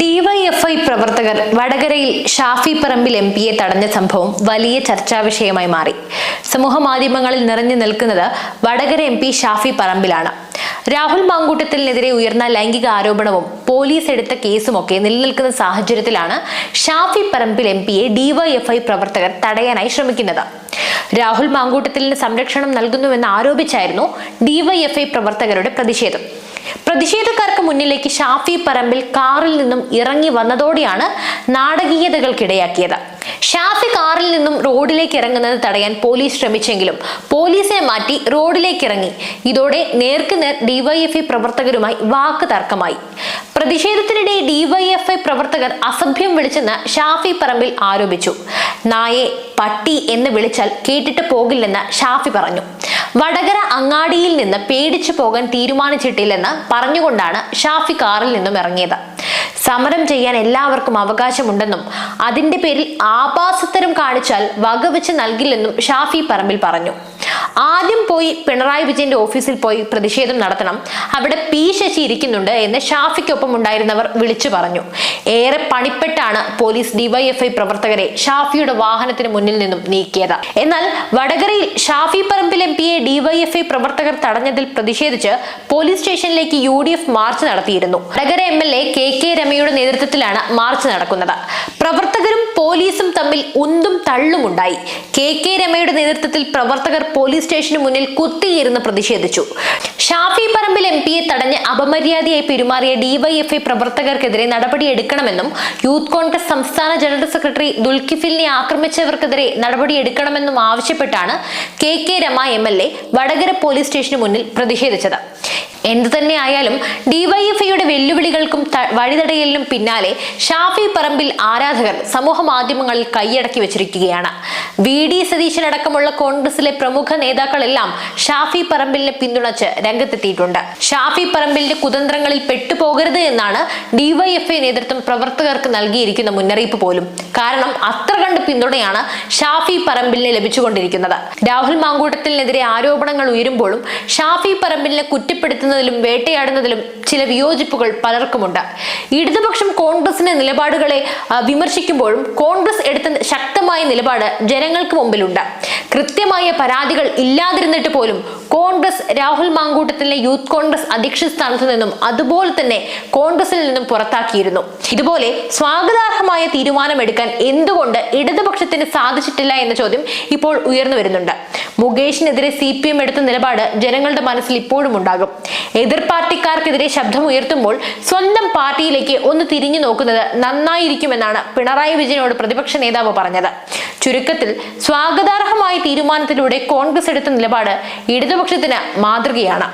DYFI പ്രവർത്തകർ വടകരയിൽ Shafi Parambil M പിയെ തടഞ്ഞ സംഭവം വലിയ ചർച്ചാ വിഷയമായി മാറി. സമൂഹ മാധ്യമങ്ങളിൽ നിറഞ്ഞു നിൽക്കുന്നത് വടകര എം പി ഷാഫി പറമ്പിലാണ്. രാഹുൽ മാങ്കൂട്ടത്തിനെതിരെ ഉയർന്ന ലൈംഗിക ആരോപണവും പോലീസ് എടുത്ത കേസുമൊക്കെ നിലനിൽക്കുന്ന സാഹചര്യത്തിലാണ് ഷാഫി പറമ്പിൽ എം പിയെ ഡിവൈഎഫ്ഐ പ്രവർത്തകർ തടയാനായി ശ്രമിക്കുന്നത്. രാഹുൽ മാങ്കൂട്ടത്തിന് സംരക്ഷണം നൽകുന്നുവെന്ന് ആരോപിച്ചായിരുന്നു ഡിവൈഎഫ്ഐ പ്രവർത്തകരുടെ പ്രതിഷേധം. പ്രതിഷേധക്കാർക്ക് മുന്നിലേക്ക് ഷാഫി പറമ്പിൽ കാറിൽ നിന്നും ഇറങ്ങി വന്നതോടെയാണ് നാടകീയതകൾക്കിടയാക്കിയത്. ഷാഫി കാറിൽ നിന്നും റോഡിലേക്ക് ഇറങ്ങുന്നത് തടയാൻ പോലീസ് ശ്രമിച്ചെങ്കിലും പോലീസിനെ മാറ്റി റോഡിലേക്ക് ഇറങ്ങി. ഇതോടെ നേർക്കുനേർ ഡിവൈഎഫ്ഐ പ്രവർത്തകരുമായി വാക്ക് തർക്കമായി. പ്രതിഷേധത്തിനിടെ ഡിവൈഎഫ്ഐ പ്രവർത്തകർ അസഭ്യം വിളിച്ചെന്ന് ഷാഫി പറമ്പിൽ ആരോപിച്ചു. നായെ പട്ടി എന്ന് വിളിച്ചാൽ കേട്ടിട്ട് പോകില്ലെന്ന് ഷാഫി പറഞ്ഞു. വടകര അങ്ങാടിയിൽ നിന്ന് പേടിച്ചു പോകാൻ തീരുമാനിച്ചിട്ടില്ലെന്ന് പറഞ്ഞുകൊണ്ടാണ് ഷാഫി കാറിൽ നിന്നും ഇറങ്ങിയത്. സമരം ചെയ്യാൻ എല്ലാവർക്കും അവകാശമുണ്ടെന്നും അതിന്റെ പേരിൽ ആഭാസത്തരം കാണിച്ചാൽ വകവെച്ച് നൽകില്ലെന്നും ഷാഫി പറമ്പിൽ പറഞ്ഞു. ആദ്യം പോയി പിണറായി വിജയന്റെ ഓഫീസിൽ പോയി പ്രതിഷേധം നടത്തണം. അവിടെ പി ശശി ഇരിക്കുന്നുണ്ട് എന്ന് ഷാഫിക്കൊപ്പം ഉണ്ടായിരുന്നവർ വിളിച്ചു പറഞ്ഞു. ഏറെ പണിപ്പെട്ടാണ് പോലീസ് ഡിവൈഎഫ്ഐ പ്രവർത്തകരെ ഷാഫിയുടെ വാഹനത്തിന് മുന്നിൽ നിന്നും നീക്കിയത്. എന്നാൽ വടകരയിൽ ഷാഫി പറമ്പിൽ എം പിയെ ഡിവൈഎഫ്ഐ പ്രവർത്തകർ തടഞ്ഞതിൽ പ്രതിഷേധിച്ച് പോലീസ് സ്റ്റേഷനിലേക്ക് യു ഡി എഫ് മാർച്ച് നടത്തിയിരുന്നു. Vadakara M L A K K രമയുടെ നേതൃത്വത്തിലാണ് മാർച്ച് നടക്കുന്നത്. പ്രവർത്തകരും പോലീസും തമ്മിൽ ഉന്തും തള്ളുമുണ്ടായി. കെ കെ രമയുടെ നേതൃത്വത്തിൽ പ്രവർത്തകർ പോലീസ് സ്റ്റേഷന് മുന്നിൽ കുത്തിയിരുന്ന് പ്രതിഷേധിച്ചു. ഷാഫി പറമ്പിൽ എം പിയെ തടഞ്ഞ് അപമര്യാദയായി പെരുമാറിയ ഡിവൈഎഫ്ഐ പ്രവർത്തകർക്കെതിരെ നടപടിയെടുക്കണമെന്നും യൂത്ത് കോൺഗ്രസ് സംസ്ഥാന ജനറൽ സെക്രട്ടറി ദുൽഖിഫിലിനെ ആക്രമിച്ചവർക്കെതിരെ നടപടിയെടുക്കണമെന്നും ആവശ്യപ്പെട്ടാണ് K K Rama M L A Vadakara police സ്റ്റേഷന് മുന്നിൽ പ്രതിഷേധിച്ചത്. എന്തു തന്നെ ആയാലും ഡിവൈഎഫ്ഐയുടെ വെല്ലുവിളികൾക്കും വഴിതടയലിനും പിന്നാലെ ഷാഫി പറമ്പിൽ ആരാധകർ സമൂഹ മാധ്യമങ്ങളിൽ കൈയടക്കി വെച്ചിരിക്കുകയാണ്. വി. ഡി. സതീശനടക്കമുള്ള കോൺഗ്രസിലെ പ്രമുഖ നേതാക്കളെല്ലാം ഷാഫി പറമ്പിലിനെ പിന്തുണച്ച് രംഗത്തെത്തിയിട്ടുണ്ട്. ഷാഫി പറമ്പിലിന്റെ കുതന്ത്രങ്ങളിൽ പെട്ടുപോകരുത് എന്നാണ് ഡിവൈഎഫ്ഐ നേതൃത്വം പ്രവർത്തകർക്ക് നൽകിയിരിക്കുന്ന മുന്നറിയിപ്പ് പോലും. കാരണം അത്ര കണ്ട് പിന്തുണയാണ് ഷാഫി പറമ്പിലിന് ലഭിച്ചുകൊണ്ടിരിക്കുന്നത്. രാഹുൽ മാങ്കൂട്ടത്തിനെതിരെ ആരോപണങ്ങൾ ഉയരുമ്പോഴും ഷാഫി പറമ്പിലിനെ കുറ്റപ്പെടുത്തുന്നതിലും വേട്ടയാടുന്നതിലും ചില വിയോജിപ്പുകൾ പലർക്കുമുണ്ട്. ഇടതുപക്ഷം കോൺഗ്രസിന്റെ നിലപാടുകളെ വിമർശിക്കുമ്പോഴും കോൺഗ്രസ് എടുത്ത ശക്തമായ നിലപാട് ജനങ്ങൾക്ക് മുമ്പിലുണ്ട്. കൃത്യമായ പരാതികൾ ഇല്ലാതിരുന്നിട്ട് പോലും കോൺഗ്രസ് രാഹുൽ മാങ്കൂട്ടത്തിലെ യൂത്ത് കോൺഗ്രസ് അധ്യക്ഷ സ്ഥാനത്ത് നിന്നും അതുപോലെ തന്നെ കോൺഗ്രസിൽ നിന്നും പുറത്താക്കിയിരുന്നു. ഇതുപോലെ സ്വാഗതാർഹമായ തീരുമാനമെടുക്കാൻ എന്തുകൊണ്ട് ഇടതുപക്ഷത്തിന് സാധിച്ചിട്ടില്ല എന്ന ചോദ്യം ഇപ്പോൾ ഉയർന്നു വരുന്നുണ്ട്. മുകേഷിനെതിരെ സി പി എം എടുത്ത നിലപാട് ജനങ്ങളുടെ മനസ്സിൽ ഇപ്പോഴും ഉണ്ടാകും. എതിർ പാർട്ടിക്കാർക്കെതിരെ ശബ്ദം ഉയർത്തുമ്പോൾ സ്വന്തം പാർട്ടിയിലേക്ക് ഒന്ന് തിരിഞ്ഞു നോക്കുന്നത് നന്നായിരിക്കുമെന്നാണ് പിണറായി വിജയനോട് പ്രതിപക്ഷ നേതാവ് പറഞ്ഞത്. ചുരുക്കത്തിൽ സ്വാഗതാർഹമായ തീരുമാനത്തിലൂടെ കോൺഗ്രസ് എടുത്ത നിലപാട് ഇടതുപക്ഷത്തിന് മാതൃകയാണ്.